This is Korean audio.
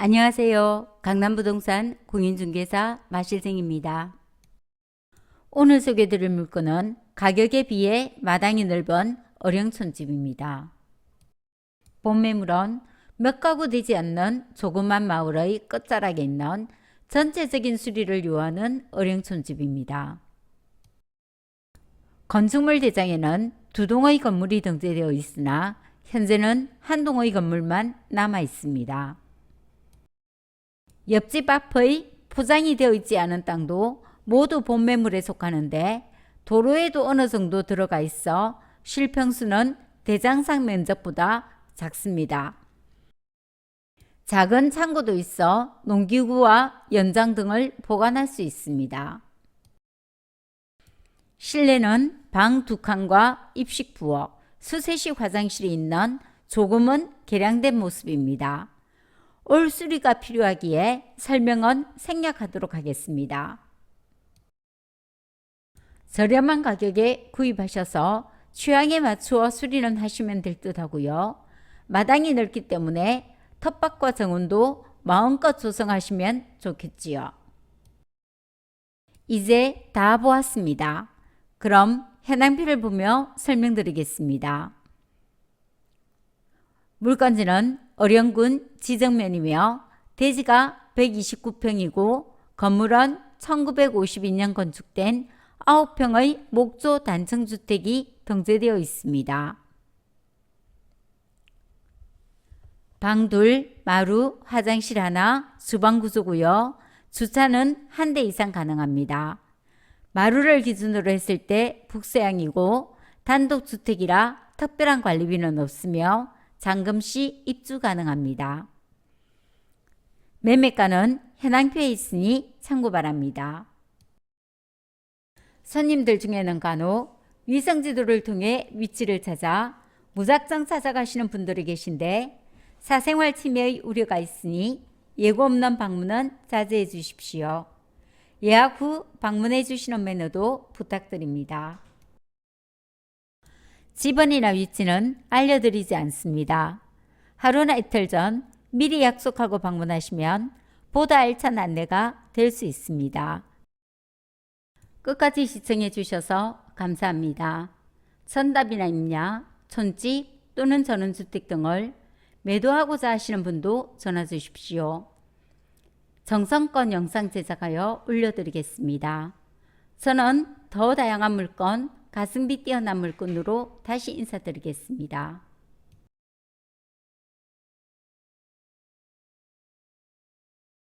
안녕하세요. 강남부동산 공인중개사 마실생입니다. 오늘 소개드릴 물건은 가격에 비해 마당이 넓은 어령촌집입니다. 본 매물은 몇 가구 되지 않는 조그만 마을의 끝자락에 있는 전체적인 수리를 요하는 어령촌집입니다. 건축물 대장에는 두 동의 건물이 등재되어 있으나 현재는 한 동의 건물만 남아 있습니다. 옆집 앞의 포장이 되어 있지 않은 땅도 모두 본매물에 속하는데 도로에도 어느 정도 들어가 있어 실평수는 대장상 면적보다 작습니다. 작은 창고도 있어 농기구와 연장 등을 보관할 수 있습니다. 실내는 방 두 칸과 입식 부엌, 수세식 화장실이 있는 조금은 개량된 모습입니다. 올 수리가 필요하기에 설명은 생략하도록 하겠습니다. 저렴한 가격에 구입하셔서 취향에 맞추어 수리는 하시면 될 듯 하고요. 마당이 넓기 때문에 텃밭과 정원도 마음껏 조성하시면 좋겠지요. 이제 다 보았습니다. 그럼 현황표를 보며 설명드리겠습니다. 물건지는 어령군 지정면이며 대지가 129평이고 건물은 1952년 건축된 9평의 목조 단층 주택이 등재되어 있습니다. 방 둘, 마루, 화장실 하나, 주방 구조고요. 주차는 한 대 이상 가능합니다. 마루를 기준으로 했을 때 북서양이고 단독 주택이라 특별한 관리비는 없으며 잔금 시 입주 가능합니다. 매매가는 현황표에 있으니 참고 바랍니다. 손님들 중에는 간혹 위성지도를 통해 위치를 찾아 무작정 찾아가시는 분들이 계신데 사생활 침해의 우려가 있으니 예고 없는 방문은 자제해 주십시오. 예약 후 방문해 주시는 매너도 부탁드립니다. 집원이나 위치는 알려드리지 않습니다. 하루나 이틀 전 미리 약속하고 방문하시면 보다 알찬 안내가 될 수 있습니다. 끝까지 시청해 주셔서 감사합니다. 천답이나 임야, 촌집 또는 전원주택 등을 매도하고자 하시는 분도 전화 주십시오. 정성껏 영상 제작하여 올려드리겠습니다. 저는 더 다양한 물건, 가성비 뛰어난 물건으로 다시 인사드리겠습니다.